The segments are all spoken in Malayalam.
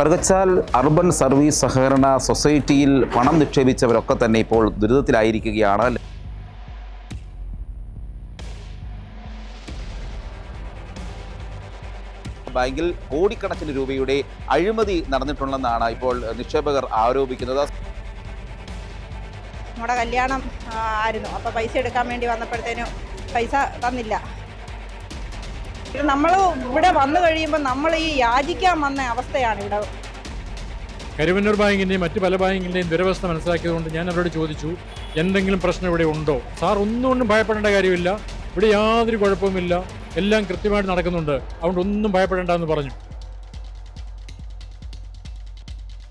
കറുകച്ചാൽ അർബൻ സർവീസ് സഹകരണ സൊസൈറ്റിയിൽ പണം നിക്ഷേപിച്ചവരൊക്കെ തന്നെ ഇപ്പോൾ ദുരിതത്തിലായിരിക്കുകയാണ്. ബാങ്കിൽ കോടിക്കണക്കിന് രൂപയുടെ അഴിമതി നടന്നിട്ടുണ്ടെന്നാണ് ഇപ്പോൾ നിക്ഷേപകർ ആരോപിക്കുന്നത്. നമ്മുടെ കല്യാണം ആയിരുന്നു. അപ്പോൾ പൈസ എടുക്കാൻ വേണ്ടി വന്നപ്പോഴത്തേനും പൈസ തന്നില്ല. നമ്മൾ ഇവിടെ വന്നു കഴിയുമ്പോൾ നമ്മൾ ഈ യാചിക്കാൻ വന്ന അവസ്ഥയാണ് ഇവിടെ. കരുവന്നൂർ ബാങ്കിന്റെയും മറ്റ് പല ബാങ്കിന്റെയും ദുരവസ്ഥ മനസ്സിലാക്കിയതുകൊണ്ട് ഞാൻ അവരോട് ചോദിച്ചു എന്തെങ്കിലും പ്രശ്നം ഇവിടെ ഉണ്ടോ? സാർ ഒന്നുകൊണ്ടും ഭയപ്പെടേണ്ട കാര്യമില്ല. ഇവിടെ യാതൊരു കുഴപ്പവുമില്ല. എല്ലാം കൃത്യമായിട്ട് നടക്കുന്നുണ്ട്. അതുകൊണ്ട് ഒന്നും ഭയപ്പെടേണ്ട എന്ന് പറഞ്ഞു.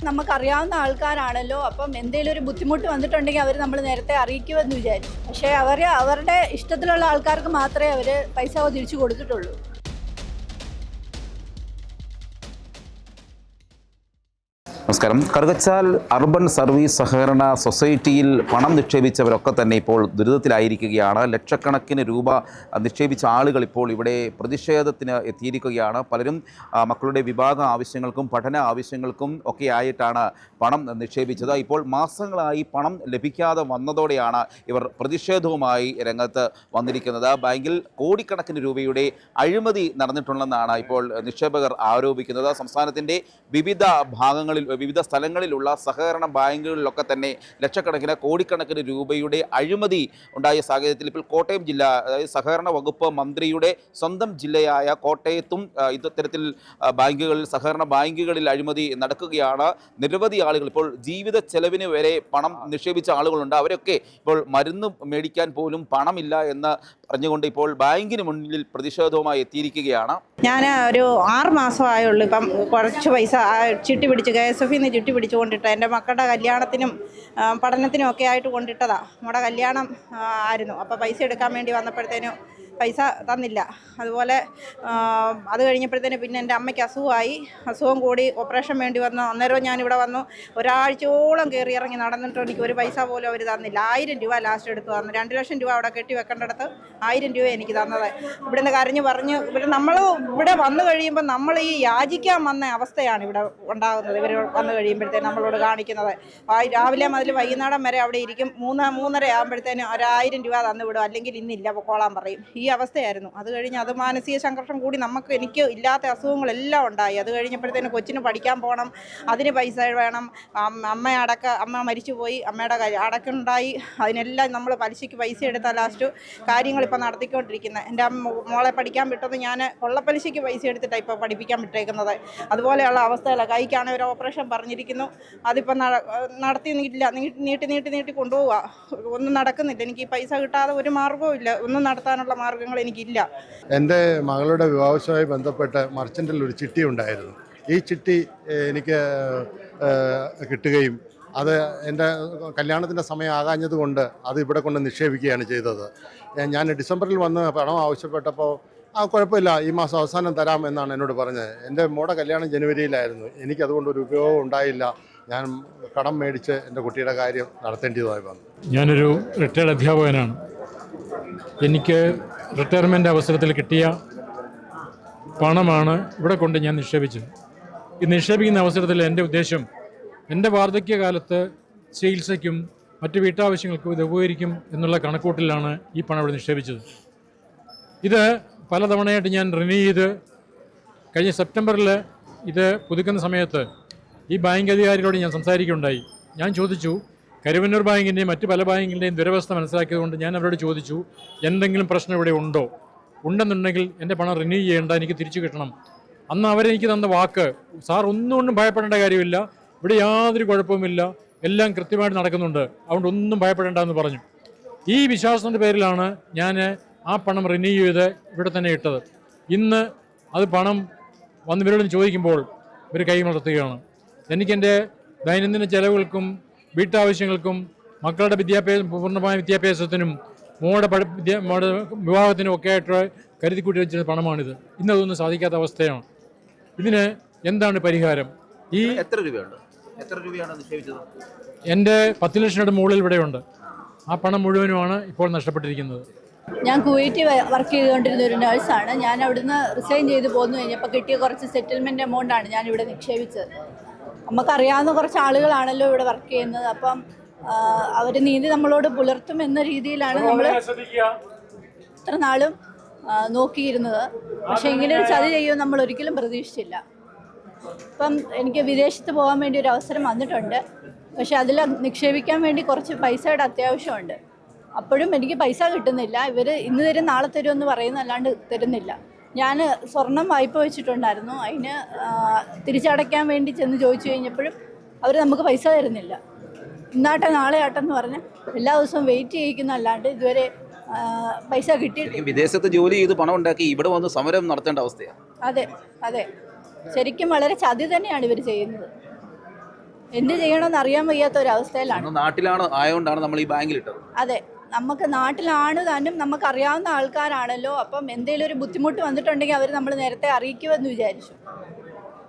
നമുക്കറിയാവുന്ന ആൾക്കാരാണല്ലോ. അപ്പം എന്തെങ്കിലും ഒരു ബുദ്ധിമുട്ട് വന്നിട്ടുണ്ടെങ്കിൽ അവർ നമ്മൾ നേരത്തെ അറിയിക്കുമെന്ന് വിചാരിച്ചു. പക്ഷേ അവർ അവരുടെ ഇഷ്ടത്തിലുള്ള ആൾക്കാർക്ക് മാത്രമേ അവർ പൈസ തിരിച്ചു കൊടുത്തിട്ടുള്ളൂ. നമസ്കാരം. കറുകച്ചാൽ അർബൻ സർവീസ് സഹകരണ സൊസൈറ്റിയിൽ പണം നിക്ഷേപിച്ചവരൊക്കെ തന്നെ ഇപ്പോൾ ദുരിതത്തിലായിരിക്കുകയാണ്. ലക്ഷക്കണക്കിന് രൂപ നിക്ഷേപിച്ച ആളുകൾ ഇപ്പോൾ ഇവിടെ പ്രതിഷേധത്തിന് എത്തിയിരിക്കുകയാണ്. പലരും മക്കളുടെ വിഭാഗ ആവശ്യങ്ങൾക്കും പഠന ആവശ്യങ്ങൾക്കും ഒക്കെ ആയിട്ടാണ് പണം നിക്ഷേപിച്ചത്. ഇപ്പോൾ മാസങ്ങളായി പണം ലഭിക്കാതെ വന്നതോടെയാണ് ഇവർ പ്രതിഷേധവുമായി രംഗത്ത് വന്നിരിക്കുന്നത്. ബാങ്കിൽ കോടിക്കണക്കിന് രൂപയുടെ അഴിമതി നടന്നിട്ടുണ്ടെന്നാണ് ഇപ്പോൾ നിക്ഷേപകർ ആരോപിക്കുന്നത്. സംസ്ഥാനത്തിന്റെ വിവിധ ഭാഗങ്ങളിൽ വിവിധ സ്ഥലങ്ങളിലുള്ള സഹകരണ ബാങ്കുകളിലൊക്കെ തന്നെ ലക്ഷക്കണക്കിന് കോടിക്കണക്കിന് രൂപയുടെ അഴിമതി ഉണ്ടായ സാഹചര്യത്തിൽ ഇപ്പോൾ കോട്ടയം ജില്ല അതായത് സഹകരണ വകുപ്പ് മന്ത്രിയുടെ സ്വന്തം ജില്ലയായ കോട്ടയത്തും ഇത്തരത്തിൽ ബാങ്കുകളിൽ സഹകരണ ബാങ്കുകളിൽ അഴിമതി നടക്കുകയാണ്. നിരവധി ആളുകൾ ഇപ്പോൾ ജീവിത ചെലവിന് വരെ പണം നിക്ഷേപിച്ച ആളുകളുണ്ട്. അവരൊക്കെ ഇപ്പോൾ മരുന്ന് മേടിക്കാൻ പോലും പണമില്ല എന്ന് പറഞ്ഞുകൊണ്ട് ഇപ്പോൾ ബാങ്കിന് മുന്നിൽ പ്രതിഷേധവുമായി എത്തിയിരിക്കുകയാണ്. ഞാൻ ഒരു ആറ് മാസമായുള്ളൂ ഇപ്പം കുറച്ച് പൈസ ചിട്ടി പിടിച്ച് കെ എസ് എഫിൽ നിന്ന് ചിട്ടി പിടിച്ച് കൊണ്ടിട്ട എന്റെ മക്കളുടെ കല്യാണത്തിനും പഠനത്തിനും ഒക്കെ ആയിട്ട് കൊണ്ടിട്ടതാ. നമ്മുടെ കല്യാണം ആയിരുന്നു. അപ്പോൾ പൈസ എടുക്കാൻ വേണ്ടി വന്നപ്പോഴത്തേനും പൈസ തന്നില്ല. അതുപോലെ അത് കഴിഞ്ഞപ്പോഴത്തേന് പിന്നെ എന്റെ അമ്മയ്ക്ക് അസുഖമായി. അസുഖം കൂടി ഓപ്പറേഷൻ വേണ്ടി വന്നു. അന്നേരം ഞാനിവിടെ വന്നു. ഒരാഴ്ചയോളം കയറി ഇറങ്ങി നടന്നിട്ട് എനിക്ക് ഒരു പൈസ പോലും അവർ തന്നില്ല. ആയിരം രൂപ ലാസ്റ്റ് എടുത്ത് തന്നു. രണ്ട് ലക്ഷം രൂപ അവിടെ കെട്ടി വെക്കേണ്ടടുത്ത് ആയിരം രൂപ എനിക്ക് തന്നത്. ഇവിടുന്ന് കരഞ്ഞ് പറഞ്ഞ് ഇവിടെ നമ്മൾ ഇവിടെ വന്നു കഴിയുമ്പോൾ നമ്മൾ ഈ യാചിക്കാൻ വന്ന അവസ്ഥയാണ് ഇവിടെ ഉണ്ടാകുന്നത്. ഇവർ വന്നു കഴിയുമ്പോഴത്തേന് നമ്മളോട് കാണിക്കുന്നത്. രാവിലെ മുതൽ വൈകുന്നേരം വരെ അവിടെ ഇരിക്കും. മൂന്ന് മൂന്നര ആകുമ്പോഴത്തേന് ഒരായിരം രൂപ തന്നു വിടും. അല്ലെങ്കിൽ ഇന്നില്ല പൊക്കോളാൻ പറയും. ഈ അവസ്ഥയായിരുന്നു. അത് കഴിഞ്ഞ് അത് മാനസിക സംഘർഷം കൂടി നമുക്ക് എനിക്ക് ഇല്ലാത്ത അസുഖങ്ങളെല്ലാം ഉണ്ടായി. അത് കഴിഞ്ഞപ്പോഴത്തേന് കൊച്ചിന് പഠിക്കാൻ പോകണം. അതിന് പൈസ വേണം. അമ്മ അടക്ക അമ്മ മരിച്ചുപോയി. അമ്മയുടെ കാര്യം അടക്കുണ്ടായി അതിനെല്ലാം നമ്മൾ പലിശയ്ക്ക് പൈസ എടുത്ത ലാസ്റ്റ് കാര്യങ്ങൾ ഇപ്പോൾ നടത്തിക്കൊണ്ടിരിക്കുന്നത് എന്റെ മോളെ പഠിക്കാൻ വിട്ടത് ഞാൻ കൊള്ളപ്പലിശയ്ക്ക് പൈസ എടുത്തിട്ടാണ് ഇപ്പോൾ പഠിപ്പിക്കാൻ വിട്ടേക്കുന്നത്. അതുപോലെയുള്ള അവസ്ഥയിലാണ് കൈക്കാണ് ഒരു ഓപ്പറേഷൻ പറഞ്ഞിരിക്കുന്നു. അതിപ്പോൾ നട- നടത്തി നീട്ടില്ല. നീട്ടി നീട്ടി നീട്ടി കൊണ്ടുപോവുക ഒന്നും നടക്കുന്നില്ല. എനിക്ക് പൈസ കിട്ടാതെ ഒരു മാർഗവും ഇല്ല ഒന്നും നടത്താനുള്ള മാർഗങ്ങൾ എനിക്കില്ല എന്റെ മകളുടെ വിവാഹവുമായി ബന്ധപ്പെട്ട് മർച്ചന്റിൽ ഒരു ചിട്ടി ഉണ്ടായിരുന്നു. ഈ ചിട്ടി എനിക്ക് കിട്ടുകയും അത് എന്റെ കല്യാണത്തിന്റെ സമയം ആകാഞ്ഞത് കൊണ്ട് അത് ഇവിടെ കൊണ്ട് നിക്ഷേപിക്കുകയാണ് ചെയ്തത്. ഞാൻ ഡിസംബറിൽ വന്ന് പണം ആവശ്യപ്പെട്ടപ്പോൾ ആ കുഴപ്പമില്ല ഈ മാസം അവസാനം തരാം എന്നാണ് എന്നോട് പറഞ്ഞത്. എന്റെ മോടെ കല്യാണം ജനുവരിയിലായിരുന്നു. എനിക്കതുകൊണ്ട് ഒരു ഉപയോഗം ഉണ്ടായില്ല. ഞാൻ കടം മേടിച്ച് എന്റെ കുട്ടിയുടെ കാര്യം നടത്തേണ്ടതായി വന്നു. ഞാനൊരു റിട്ടയർഡ് അധ്യാപകനാണ്. എനിക്ക് റിട്ടയർമെന്റ് അവസരത്തിൽ കിട്ടിയ പണമാണ് ഇവിടെ കൊണ്ട് ഞാൻ നിക്ഷേപിച്ചത്. ഈ നിക്ഷേപിക്കുന്ന അവസരത്തിൽ എന്റെ ഉദ്ദേശം എന്റെ വാർദ്ധക്യകാലത്ത് ചികിത്സയ്ക്കും മറ്റ് വീട്ടാവശ്യങ്ങൾക്കും ഇത് ഉപകരിക്കും എന്നുള്ള കണക്കൂട്ടിലാണ് ഈ പണം ഇവിടെ നിക്ഷേപിച്ചത്. ഇത് പലതവണയായിട്ട് ഞാൻ റിന്യൂ ചെയ്ത് കഴിഞ്ഞ സെപ്റ്റംബറിൽ ഇത് പുതുക്കുന്ന സമയത്ത് ഈ ബാങ്ക് അധികാരികളോട് ഞാൻ സംസാരിക്കുകയുണ്ടായി. ഞാൻ ചോദിച്ചു കരുവന്നൂർ ബാങ്കിന്റെയും മറ്റ് പല ബാങ്കിന്റെയും ദുരവസ്ഥ മനസ്സിലാക്കിയതുകൊണ്ട് ഞാൻ അവരോട് ചോദിച്ചു എന്തെങ്കിലും പ്രശ്നം ഇവിടെ ഉണ്ടോ? ഉണ്ടെന്നുണ്ടെങ്കിൽ എന്റെ പണം റിന്യൂ ചെയ്യേണ്ട എനിക്ക് തിരിച്ചു കിട്ടണം. അന്ന് അവരെനിക്ക് തന്ന വാക്ക് സാർ ഒന്നുകൊണ്ടും ഭയപ്പെടേണ്ട കാര്യമില്ല. ഇവിടെ യാതൊരു കുഴപ്പവുമില്ല. എല്ലാം കൃത്യമായിട്ട് നടക്കുന്നുണ്ട്. അതുകൊണ്ട് ഒന്നും ഭയപ്പെടേണ്ട എന്ന് പറഞ്ഞു. ഈ വിശ്വാസത്തിന്റെ പേരിലാണ് ഞാൻ ആ പണം റിന്യൂ ചെയ്ത് ഇവിടെ തന്നെ ഇട്ടത്. ഇന്ന് അത് പണം വന്ന് ഇവരോട് ചോദിക്കുമ്പോൾ ഇവർ കൈമലർത്തുകയാണ്. എനിക്കെന്റെ ദൈനംദിന ചെലവുകൾക്കും വീട്ടാവശ്യങ്ങൾക്കും മക്കളുടെ വിദ്യാഭ്യാസം പൂർണമായ വിദ്യാഭ്യാസത്തിനും മോടെ പഠി വിദ്യ മോടെ വിവാഹത്തിനും ഒക്കെ ആയിട്ട് കരുതിക്കൂട്ടി വെച്ചിരുന്ന പണമാണിത്. ഇന്നതൊന്നും സാധിക്കാത്ത അവസ്ഥയാണ്. ഇതിന് എന്താണ് പരിഹാരം? ഈ എത്ര രൂപയുണ്ട്? എത്ര രൂപയാണ് നിക്ഷേപിച്ചത്? എന്റെ പത്ത് ലക്ഷത്തിന്റെ മുകളിൽ ഇവിടെയുണ്ട്. ആ പണം മുഴുവനുമാണ് ഇപ്പോൾ നഷ്ടപ്പെട്ടിരിക്കുന്നത്. ഞാൻ കുവൈറ്റിൽ വർക്ക് ചെയ്തുകൊണ്ടിരുന്ന ഒരു നേഴ്സാണ് ഞാൻ അവിടുന്ന് റിസൈൻ ചെയ്ത് പോന്നു കഴിഞ്ഞപ്പോൾ കിട്ടിയ കുറച്ച് സെറ്റിൽമെന്റ് എമൗണ്ടാണ് ഞാൻ ഇവിടെ നിക്ഷേപിച്ചത്. നമുക്കറിയാവുന്ന കുറച്ച് ആളുകളാണല്ലോ ഇവിടെ വർക്ക് ചെയ്യുന്നത്. അപ്പം അവർ നീതി നമ്മളോട് പുലർത്തും എന്ന രീതിയിലാണ് നമ്മൾ ഇത്ര നാളും നോക്കിയിരുന്നത്. പക്ഷെ ഇങ്ങനെ ഒരു ചതി ചെയ്യുമെന്ന് നമ്മൾ ഒരിക്കലും പ്രതീക്ഷിച്ചില്ല. ഇപ്പം എനിക്ക് വിദേശത്ത് പോകാൻ വേണ്ടി ഒരു അവസരം വന്നിട്ടുണ്ട്. പക്ഷെ അതിൽ നിക്ഷേപിക്കാൻ വേണ്ടി കുറച്ച് പൈസയുടെ അത്യാവശ്യമുണ്ട്. അപ്പോഴും എനിക്ക് പൈസ കിട്ടുന്നില്ല. ഇവർ ഇന്ന് തരും നാളെ തരും എന്ന് പറയുന്നല്ലാണ്ട് തരുന്നില്ല. ഞാൻ സ്വർണം വായ്പ വെച്ചിട്ടുണ്ടായിരുന്നു. അതിന് തിരിച്ചടയ്ക്കാൻ വേണ്ടി ചെന്ന് ചോദിച്ചു കഴിഞ്ഞപ്പോഴും അവർ നമുക്ക് പൈസ തരുന്നില്ല. ഇന്നാട്ടെ നാളെ ആട്ടെന്ന് പറഞ്ഞ് എല്ലാ ദിവസവും വെയിറ്റ് ചെയ്യിക്കുന്നല്ലാണ്ട് ഇതുവരെ പൈസ കിട്ടിയിട്ടില്ല. വിദേശത്ത് ജോലി ചെയ്ത് പണം ഉണ്ടാക്കി ഇവിടെ വന്ന് സമരം നടത്തേണ്ട അവസ്ഥയാണ് അതെ അതെ. ശരിക്കും വളരെ ചതി തന്നെയാണ് ഇവർ ചെയ്യുന്നത്. എന്ത് ചെയ്യണമെന്ന് അറിയാൻ വയ്യാത്ത ഒരു അവസ്ഥയിലാണ്. നമ്മുടെ നാട്ടിലാണ് ആയതുകൊണ്ടാണ് നമ്മൾ ഈ ബാങ്കിലിട്ടത്. അതെ. നമുക്ക് നാട്ടിലാണ് താനും നമുക്ക് അറിയാവുന്ന ആൾക്കാരാണല്ലോ. അപ്പം എന്തെങ്കിലും ഒരു ബുദ്ധിമുട്ട് വന്നിട്ടുണ്ടെങ്കിൽ അവർ നമ്മൾ നേരത്തെ അറിയിക്കുമെന്ന് വിചാരിച്ചു.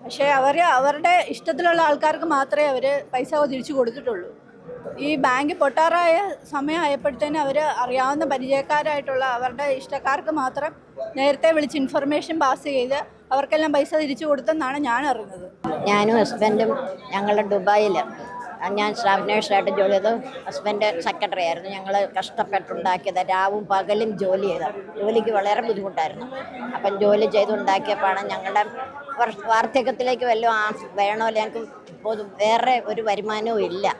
പക്ഷേ അവർ അവരുടെ ഇഷ്ടത്തിലുള്ള ആൾക്കാർക്ക് മാത്രമേ അവർ പൈസ തിരിച്ചു കൊടുത്തിട്ടുള്ളൂ. ഈ ബാങ്ക് പൊട്ടാറായ സമയമായപ്പോഴത്തേന് അവർ അറിയാവുന്ന പരിചയക്കാരായിട്ടുള്ള അവരുടെ ഇഷ്ടക്കാർക്ക് മാത്രം നേരത്തെ വിളിച്ച് ഇൻഫർമേഷൻ പാസ് ചെയ്ത് അവർക്കെല്ലാം പൈസ തിരിച്ചു കൊടുത്തെന്നാണ് ഞാൻ അറിഞ്ഞത്. ഞാനും ഹസ്ബൻഡും ഞങ്ങളുടെ ദുബായിൽ ഞാൻ സ്റ്റാഫ് നേഴ്സായിട്ട് ജോലി ചെയ്തു ഹസ്ബൻഡ് സെക്രട്ടറി ആയിരുന്നു. ഞങ്ങൾ കഷ്ടപ്പെട്ടുണ്ടാക്കിയത് രാവും പകലും ജോലി ചെയ്ത ജോലിക്ക് വളരെ ബുദ്ധിമുട്ടായിരുന്നു. അപ്പം ജോലി ചെയ്തുണ്ടാക്കിയപ്പോഴാണ് ഞങ്ങളുടെ വർ- വാർദ്ധക്യത്തിലേക്ക് വല്ലതും ആ വേണമല്ലോ ഞങ്ങൾക്ക് പൊതു വേറെ ഒരു വരുമാനവും ഇല്ല.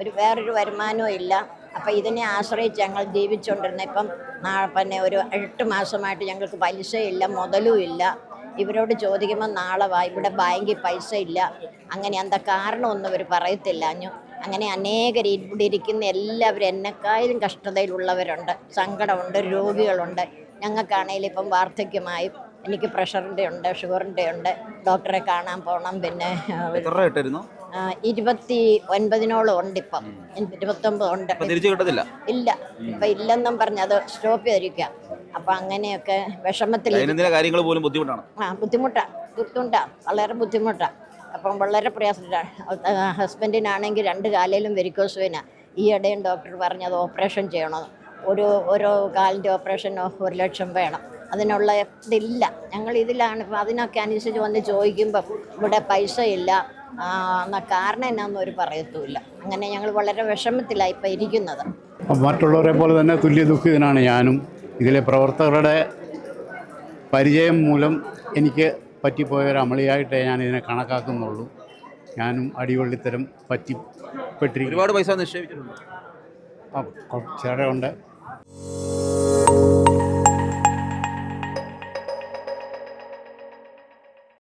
ഒരു വേറൊരു വരുമാനവും ഇല്ല. അപ്പം ഇതിനെ ആശ്രയിച്ച് ഞങ്ങൾ ജീവിച്ചുകൊണ്ടിരുന്ന ഇപ്പം പിന്നെ ഒരു എട്ട് മാസമായിട്ട് ഞങ്ങൾക്ക് പലിശയില്ല മുതലും ഇല്ല. ഇവരോട് ചോദിക്കുമ്പോൾ നാളെ വാ ഇവിടെ ബാങ്കിൽ പൈസ ഇല്ല. അങ്ങനെ എന്താ കാരണമൊന്നും ഇവർ പറയത്തില്ല. അഞ്ഞു അങ്ങനെ അനേകർ ഇവിടെ ഇരിക്കുന്ന എല്ലാവരും എന്നെക്കാളും കഷ്ടതയിലുള്ളവരുണ്ട്. സങ്കടമുണ്ട് രോഗികളുണ്ട്. ഞങ്ങൾക്കാണെങ്കിലും ഇപ്പം വാർദ്ധക്യമായും എനിക്ക് പ്രഷറിന്റെ ഉണ്ട് ഷുഗറിന്റെ ഉണ്ട്. ഡോക്ടറെ കാണാൻ പോകണം പിന്നെ ഇരുപത്തി ഒൻപതിനോളം ഉണ്ട് ഇപ്പം. ഇരുപത്തൊമ്പത് ഉണ്ട്. ഇല്ല. ഇപ്പം ഇല്ലെന്നും പറഞ്ഞ് അത് സ്റ്റോപ്പ് ചെയ്തിരിക്കുക. അപ്പം അങ്ങനെയൊക്കെ വിഷമത്തിൽ ദൈനംദിന കാര്യങ്ങൾ പോലും ബുദ്ധിമുട്ടാണ്. ആ ബുദ്ധിമുട്ടാണ് ബുദ്ധിമുട്ടാണ് വളരെ ബുദ്ധിമുട്ടാണ് അപ്പം വളരെ പ്രയാസത്തിലാണ് ഹസ്ബൻഡിനാണെങ്കിൽ രണ്ട് കാലിലും വെരിക്കോസ് വേന ഈ ഇടയും ഡോക്ടർ പറഞ്ഞത് ഓപ്പറേഷൻ ചെയ്യണമെന്ന് ഒരു ഓരോ കാലിന്റെ ഓപ്പറേഷനോ ഒരു ലക്ഷം വേണം. അതിനുള്ള ഇതില്ല. ഞങ്ങൾ ഇതിലാണ് ഇപ്പം അതിനൊക്കെ അനുസരിച്ച് വന്ന് ചോദിക്കുമ്പം ഇവിടെ പൈസ ഇല്ല എന്ന കാരണം എന്നാന്നും ഒരു പറയത്തുമില്ല. അങ്ങനെ ഞങ്ങൾ വളരെ വിഷമത്തിലായി ഇപ്പം ഇരിക്കുന്നത്. മറ്റുള്ളവരെ പോലെ തന്നെ തുല്യ ദുഃഖിതനാണ് ഞാനും. ഇതിലെ പ്രവർത്തകരുടെ പരിചയം മൂലം എനിക്ക് പറ്റിപ്പോയ ഒരു അമളിയായിട്ടേ ഞാൻ ഇതിനെ കണക്കാക്കുന്നുള്ളൂ. ഞാനും അടിവള്ളിത്തരം പറ്റിപ്പെട്ടിരിക്കും ഒരുപാട് പൈസ നിക്ഷേപിച്ചിട്ടുണ്ട്. ആ ഉണ്ട്